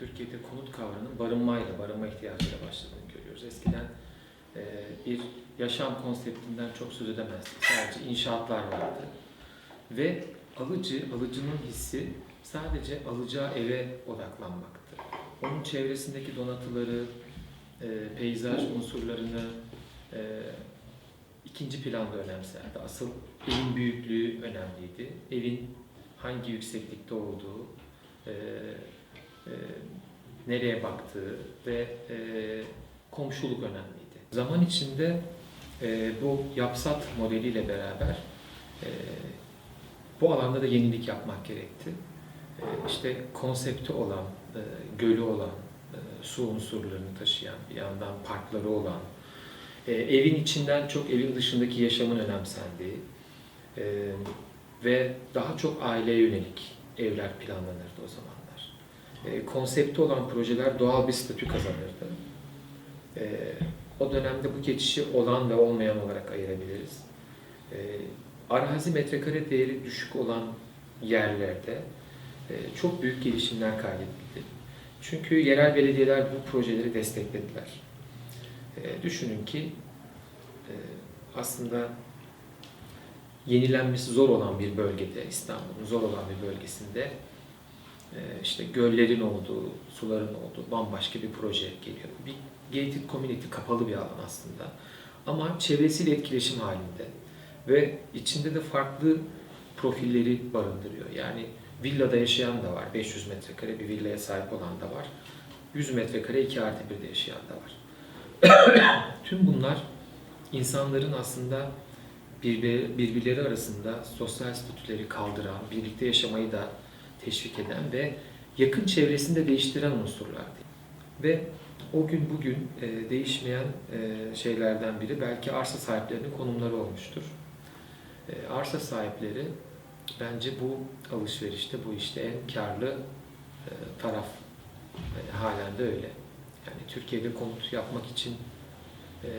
Türkiye'de konut kavramının barınmayla, barınma ihtiyacıyla başladığını görüyoruz. Eskiden e, bir yaşam konseptinden çok söz edemezdik. Sadece inşaatlar vardı. Ve alıcı, alıcının hissi sadece alacağı eve odaklanmaktı. Onun çevresindeki donatıları, e, peyzaj unsurlarını e, ikinci planda önemserdi. Asıl evin büyüklüğü önemliydi. Evin hangi yükseklikte olduğu, e, e, nereye baktığı ve e, komşuluk önemliydi. Zaman içinde e, bu yapsat modeliyle beraber e, bu alanda da yenilik yapmak gerekti. E, işte konsepti olan, e, gölü olan, e, su unsurlarını taşıyan, bir yandan parkları olan, e, evin içinden çok evin dışındaki yaşamın önemsendiği e, ve daha çok aileye yönelik evler planlanırdı o zamanlar. E, konsepti olan projeler doğal bir statü kazanırdı. E, o dönemde bu geçişi olan ve olmayan olarak ayırabiliriz. E, arazi metrekare değeri düşük olan yerlerde e, çok büyük gelişimler kaydedildi. Çünkü yerel belediyeler bu projeleri desteklediler. Düşünün ki aslında yenilenmesi zor olan bir bölgede, İstanbul'un zor olan bir bölgesinde işte göllerin olduğu, suların olduğu bambaşka bir proje geliyor. Bir gated community, kapalı bir alan aslında. Ama çevresiyle etkileşim halinde ve içinde de farklı profilleri barındırıyor. Yani villada yaşayan da var, 500 metrekare bir villaya sahip olan da var. 100 metrekare 2 artı 1'de yaşayan da var. Tüm bunlar insanların aslında birbir- birbirleri arasında sosyal statüleri kaldıran, birlikte yaşamayı da teşvik eden ve yakın çevresini de değiştiren unsurlardı. Ve o gün bugün e, değişmeyen e, şeylerden biri belki arsa sahiplerinin konumları olmuştur. E, arsa sahipleri bence bu alışverişte, bu işte en karlı e, taraf e, halen de öyle. Yani Türkiye'de konut yapmak için e,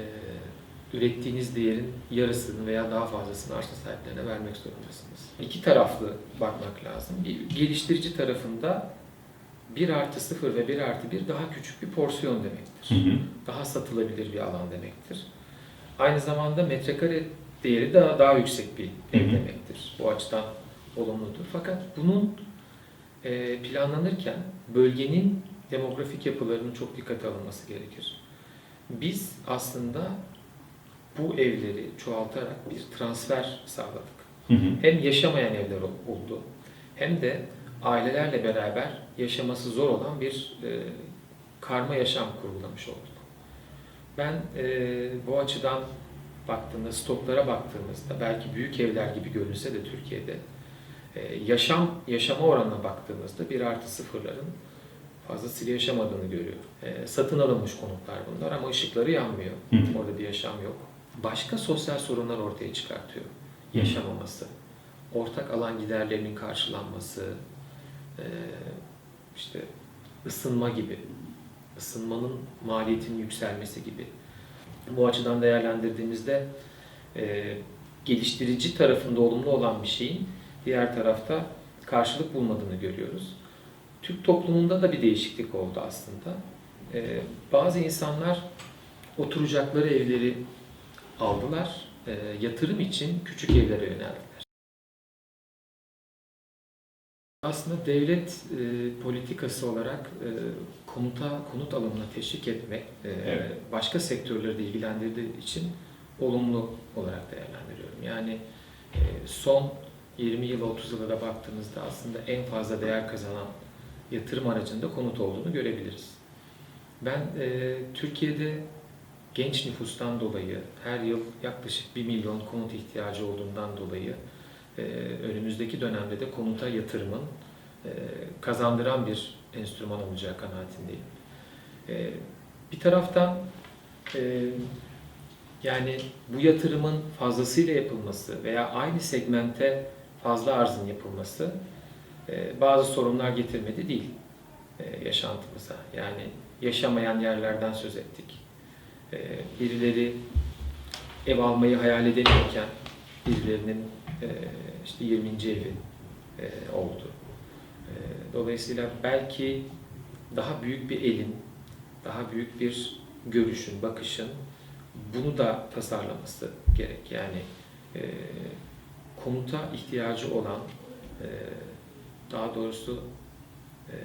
ürettiğiniz değerin yarısını veya daha fazlasını arsa sahiplerine vermek zorundasınız. İki taraflı bakmak lazım. Bir geliştirici tarafında 1 artı 0 ve 1 artı 1 daha küçük bir porsiyon demektir. Daha satılabilir bir alan demektir. Aynı zamanda metrekare değeri daha, daha yüksek bir ev Hı hı. demektir. Bu açıdan olumludur. Fakat bunun e, planlanırken bölgenin demografik yapılarının çok dikkate alınması gerekir. Biz aslında bu evleri çoğaltarak bir transfer sağladık. Hem yaşamayan evler ol- oldu hem de ailelerle beraber yaşaması zor olan bir e, karma yaşam kurgulamış olduk. Ben e, bu açıdan baktığımda, stoklara baktığımızda belki büyük evler gibi görünse de Türkiye'de e, yaşam yaşama oranına baktığımızda bir artı sıfırların fazlasıyla yaşamadığını görüyorum. E, satın alınmış konutlar bunlar ama ışıkları yanmıyor. Hı hı. Orada bir yaşam yok. Başka sosyal sorunlar ortaya çıkartıyor. Yaşamaması, ortak alan giderlerinin karşılanması, e, işte ısınma gibi, ısınmanın maliyetinin yükselmesi gibi. Bu açıdan değerlendirdiğimizde e, geliştirici tarafında olumlu olan bir şeyin diğer tarafta karşılık bulmadığını görüyoruz. Türk toplumunda da bir değişiklik oldu aslında. E, bazı insanlar oturacakları evleri aldılar, e, yatırım için küçük evlere yöneldiler. Aslında devlet e, politikası olarak e, konuta, konut alımına teşvik etmek, e, Evet. başka sektörleri de ilgilendirdiği için olumlu olarak değerlendiriyorum. Yani e, son 20 yıl, 30 yıla da baktığımızda aslında en fazla değer kazanan yatırım aracında konut olduğunu görebiliriz. Ben e, Türkiye'de genç nüfustan dolayı her yıl yaklaşık 1 milyon konut ihtiyacı olduğundan dolayı e, önümüzdeki dönemde de konuta yatırımın e, kazandıran bir enstrüman olacağı kanaatindeyim. E, bir taraftan yani bu yatırımın fazlasıyla yapılması veya aynı segmente fazla arzın yapılması bazı sorunlar getirmedi değil e, yaşantımıza. Yani yaşamayan yerlerden söz ettik. E, birileri ev almayı hayal edemiyorken birilerinin e, işte 20. evi e, oldu. Dolayısıyla belki daha büyük bir elin, daha büyük bir görüşün, bakışın bunu da tasarlaması gerek. Yani e, konuta ihtiyacı olan, e, daha doğrusu e,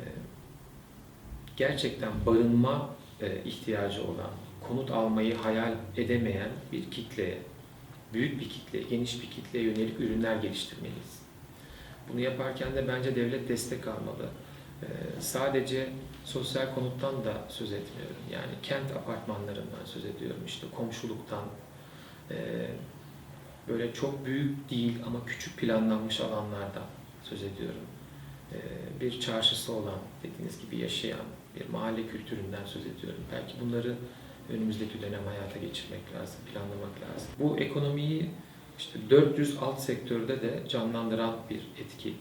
gerçekten barınma e, ihtiyacı olan, konut almayı hayal edemeyen bir kitleye, büyük bir kitleye, geniş bir kitleye yönelik ürünler geliştirmeliyiz. Bunu yaparken de bence devlet destek almalı. E, sadece sosyal konuttan da söz etmiyorum. Yani kent apartmanlarından söz ediyorum. İşte komşuluktan, e, böyle çok büyük değil ama küçük planlanmış alanlardan söz ediyorum. E, bir çarşısı olan, dediğiniz gibi yaşayan bir mahalle kültüründen söz ediyorum. Belki bunları önümüzdeki dönem hayata geçirmek lazım, planlamak lazım. Bu ekonomiyi işte 400 alt sektörde de canlandıran bir etki.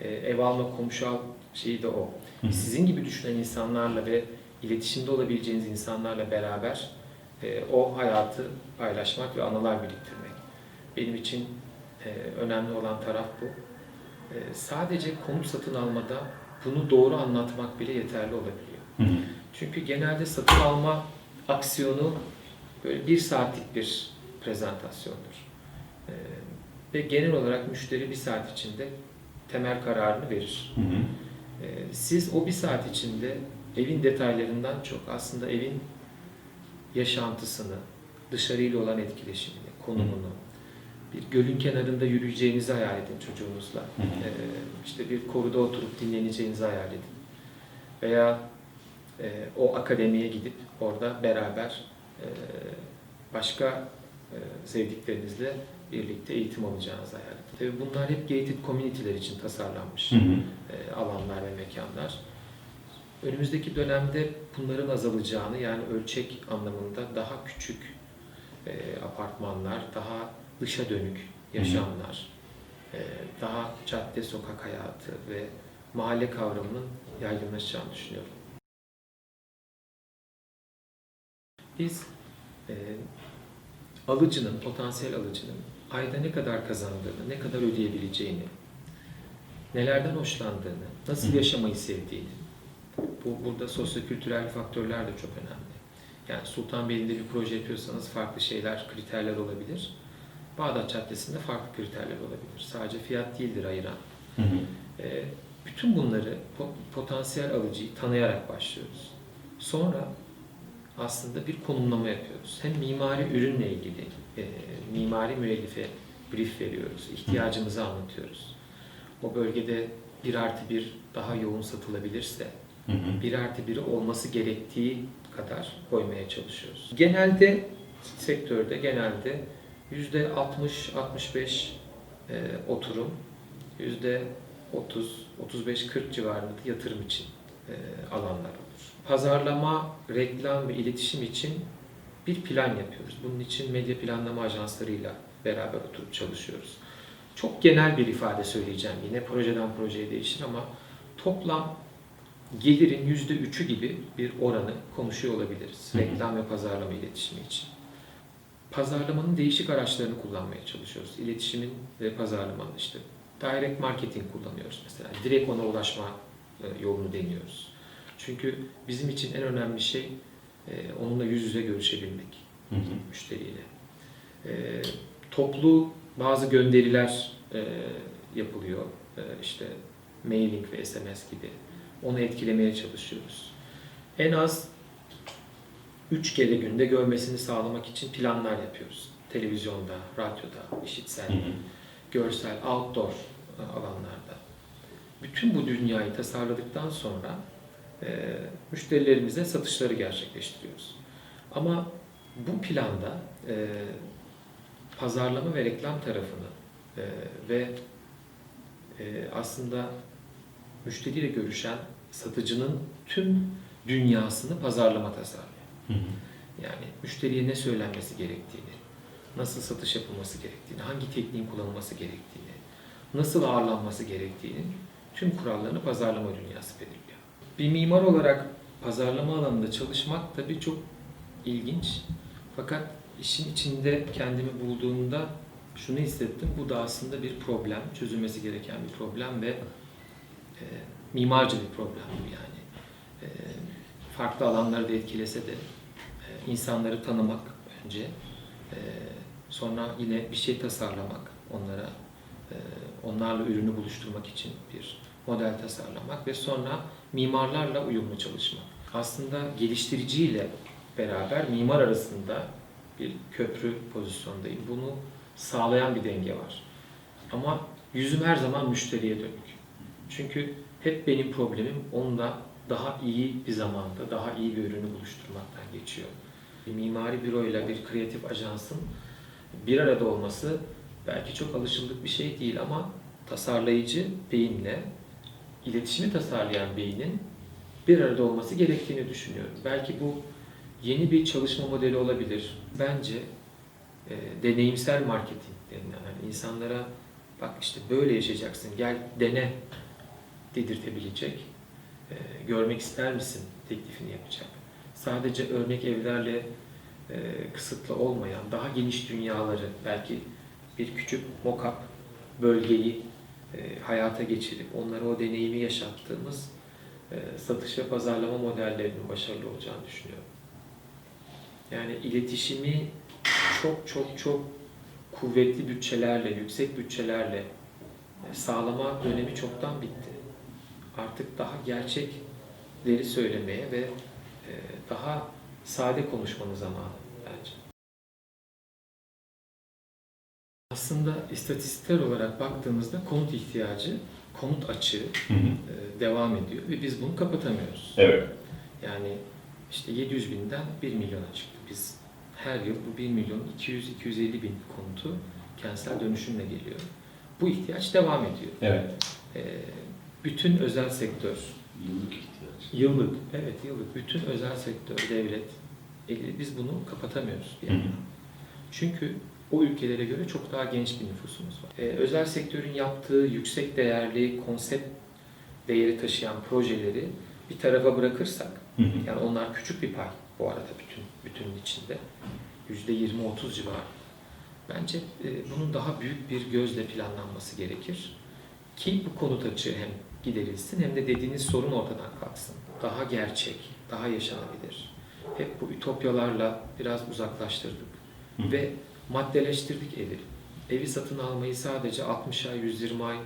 E, ev alma, komşu al şeyi de o. Sizin gibi düşünen insanlarla ve iletişimde olabileceğiniz insanlarla beraber e, o hayatı paylaşmak ve anılar biriktirmek. Benim için e, önemli olan taraf bu. E, sadece konut satın almada bunu doğru anlatmak bile yeterli olabiliyor. Hı hı. Çünkü genelde satın alma aksiyonu böyle bir saatlik bir prezentasyondur. E, ve genel olarak müşteri bir saat içinde temel kararını verir. Hı hı. Ee, Siz o bir saat içinde evin detaylarından çok aslında evin yaşantısını, dışarıyla olan etkileşimini, konumunu, bir gölün kenarında yürüyeceğinizi hayal edin çocuğunuzla. Ee, işte bir koruda oturup dinleneceğinizi hayal edin. Veya e, o akademiye gidip orada beraber e, başka e, sevdiklerinizle birlikte eğitim alacağınızı hayal edin. Tabii bunlar hep gated community'ler için tasarlanmış Hı hı. e, alanlar ve mekanlar. Önümüzdeki dönemde bunların azalacağını yani ölçek anlamında daha küçük e, apartmanlar, daha dışa dönük yaşamlar, e, daha cadde sokak hayatı ve mahalle kavramının yaygınlaşacağını düşünüyorum. Biz e, alıcının, potansiyel alıcının ayda ne kadar kazandığını, ne kadar ödeyebileceğini, nelerden hoşlandığını, nasıl yaşamayı sevdiğini, bu burada sosyokültürel faktörler de çok önemli. Yani Sultanbeyli'nde bir proje yapıyorsanız farklı şeyler, kriterler olabilir. Bağdat Caddesi'nde farklı kriterler olabilir. Sadece fiyat değildir ayıran. Hı hı. E, bütün bunları po- potansiyel alıcıyı tanıyarak başlıyoruz. Sonra aslında bir konumlama yapıyoruz. Hem mimari ürünle ilgili e, mimari müellife brief veriyoruz. ihtiyacımızı anlatıyoruz. O bölgede bir artı bir daha yoğun satılabilirse. 1 artı 1'i olması gerektiği kadar koymaya çalışıyoruz. Genelde sektörde genelde yüzde 60-65 e, oturum, yüzde 30-35-40 civarında da yatırım için e, alanlar. Pazarlama, reklam ve iletişim için bir plan yapıyoruz. Bunun için medya planlama ajanslarıyla beraber oturup çalışıyoruz. Çok genel bir ifade söyleyeceğim yine projeden projeye değişir ama toplam gelirin yüzde üçü gibi bir oranı konuşuyor olabiliriz. Reklam ve pazarlama iletişimi için. Pazarlamanın değişik araçlarını kullanmaya çalışıyoruz. İletişimin ve pazarlamanın işte direct marketing kullanıyoruz mesela. Direkt ona ulaşma e, yolunu deniyoruz. Çünkü bizim için en önemli şey e, onunla yüz yüze görüşebilmek Hı hı. müşteriyle. E, toplu bazı gönderiler e, yapılıyor. E, işte mailing ve SMS gibi. Onu etkilemeye çalışıyoruz. En az 3 kere günde görmesini sağlamak için planlar yapıyoruz. Televizyonda, radyoda, işitsel, Hı hı. görsel, outdoor e, alanlarda. Bütün bu dünyayı tasarladıktan sonra müşterilerimize satışları gerçekleştiriyoruz. Ama bu planda e, pazarlama ve reklam tarafını e, ve e, aslında müşteriyle görüşen satıcının tüm dünyasını pazarlama tasarlıyor. Hı hı. Yani müşteriye ne söylenmesi gerektiğini, nasıl satış yapılması gerektiğini, hangi tekniğin kullanılması gerektiğini, nasıl ağırlanması gerektiğinin tüm kurallarını pazarlama dünyası belirliyor. Bir mimar olarak pazarlama alanında çalışmak tabii çok ilginç. Fakat işin içinde kendimi bulduğumda şunu hissettim. Bu da aslında bir problem, çözülmesi gereken bir problem ve e, mimarca bir problem yani. e, farklı alanları da etkilese de e, insanları tanımak önce, e, sonra yine bir şey tasarlamak, onlara e, onlarla ürünü buluşturmak için bir model tasarlamak ve sonra mimarlarla uyumlu çalışmak. Aslında geliştiriciyle beraber mimar arasında bir köprü pozisyondayım. Bunu sağlayan bir denge var. Ama yüzüm her zaman müşteriye dönük. Çünkü hep benim problemim onunla daha iyi bir zamanda, daha iyi bir ürünü buluşturmaktan geçiyor. Bir mimari büroyla bir kreatif ajansın bir arada olması belki çok alışıldık bir şey değil ama tasarlayıcı beyinle iletişimi tasarlayan beynin bir arada olması gerektiğini düşünüyorum. Belki bu yeni bir çalışma modeli olabilir. Bence e, deneyimsel marketing denilen yani insanlara bak işte böyle yaşayacaksın gel dene dedirtebilecek e, görmek ister misin teklifini yapacak. Sadece örnek evlerle e, kısıtlı olmayan daha geniş dünyaları belki bir küçük mock-up bölgeyi e, hayata geçirip onlara o deneyimi yaşattığımız e, satış ve pazarlama modellerinin başarılı olacağını düşünüyorum. Yani iletişimi çok çok çok kuvvetli bütçelerle, yüksek bütçelerle e, sağlama dönemi çoktan bitti. Artık daha gerçekleri söylemeye ve daha sade konuşmanın zamanı bence. Aslında istatistikler olarak baktığımızda konut ihtiyacı, konut açığı Hı hı. e, devam ediyor ve biz bunu kapatamıyoruz. Evet. Yani işte 700 binden 1 milyona çıktı. Biz her yıl bu 1 milyon 200-250 bin konutu kentsel dönüşümle geliyor. Bu ihtiyaç devam ediyor. Evet. E, bütün özel sektör, Yıllık ihtiyaç. yıllık, evet yıllık, bütün özel sektör, devlet, e, biz bunu kapatamıyoruz. Yani. hı. Çünkü o ülkelere göre çok daha genç bir nüfusumuz var. Ee, özel sektörün yaptığı yüksek değerli konsept değeri taşıyan projeleri bir tarafa bırakırsak, Hı hı. yani onlar küçük bir pay bu arada bütün bütünün içinde, yüzde 20-30 civarı. Bence e, bunun daha büyük bir gözle planlanması gerekir ki bu konut açığı hem giderilsin hem de dediğiniz sorun ortadan kalksın. Daha gerçek, daha yaşanabilir. Hep bu ütopyalarla biraz uzaklaştırdık Hı. ve maddeleştirdik evi. Evi satın almayı sadece 60 ay, 120 ay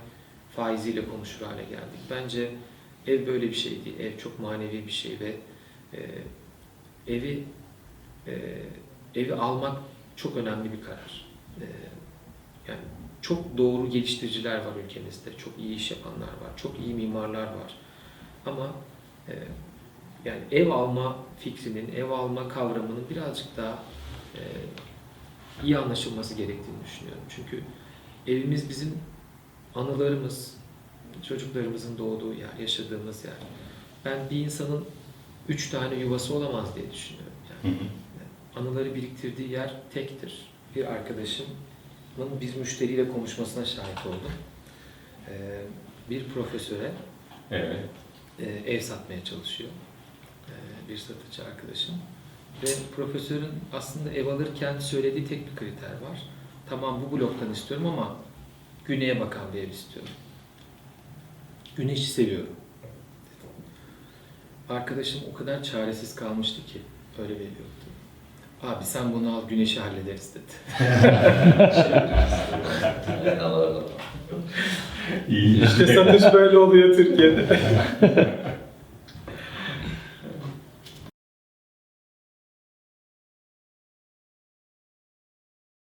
faiziyle konuşur hale geldik. Bence ev böyle bir şey değil. Ev çok manevi bir şey ve e, evi e, evi almak çok önemli bir karar. E, yani çok doğru geliştiriciler var ülkemizde. Çok iyi iş yapanlar var. Çok iyi mimarlar var. Ama e, yani ev alma fikrinin, ev alma kavramının birazcık daha e, iyi anlaşılması gerektiğini düşünüyorum. Çünkü evimiz bizim anılarımız, çocuklarımızın doğduğu yer, yaşadığımız yer. Ben bir insanın üç tane yuvası olamaz diye düşünüyorum. Yani anıları biriktirdiği yer tektir. Bir arkadaşımın bir müşteriyle konuşmasına şahit oldum. Ee, bir profesöre Evet. e, ev satmaya çalışıyor. E, bir satıcı arkadaşım. Ve profesörün aslında ev alırken söylediği tek bir kriter var. Tamam bu bloktan istiyorum ama güneye bakan bir ev istiyorum. Güneşi seviyorum. Arkadaşım o kadar çaresiz kalmıştı ki öyle veriyordu. Abi sen bunu al güneşi hallederiz dedi. İyi. İşte satış böyle oluyor Türkiye'de.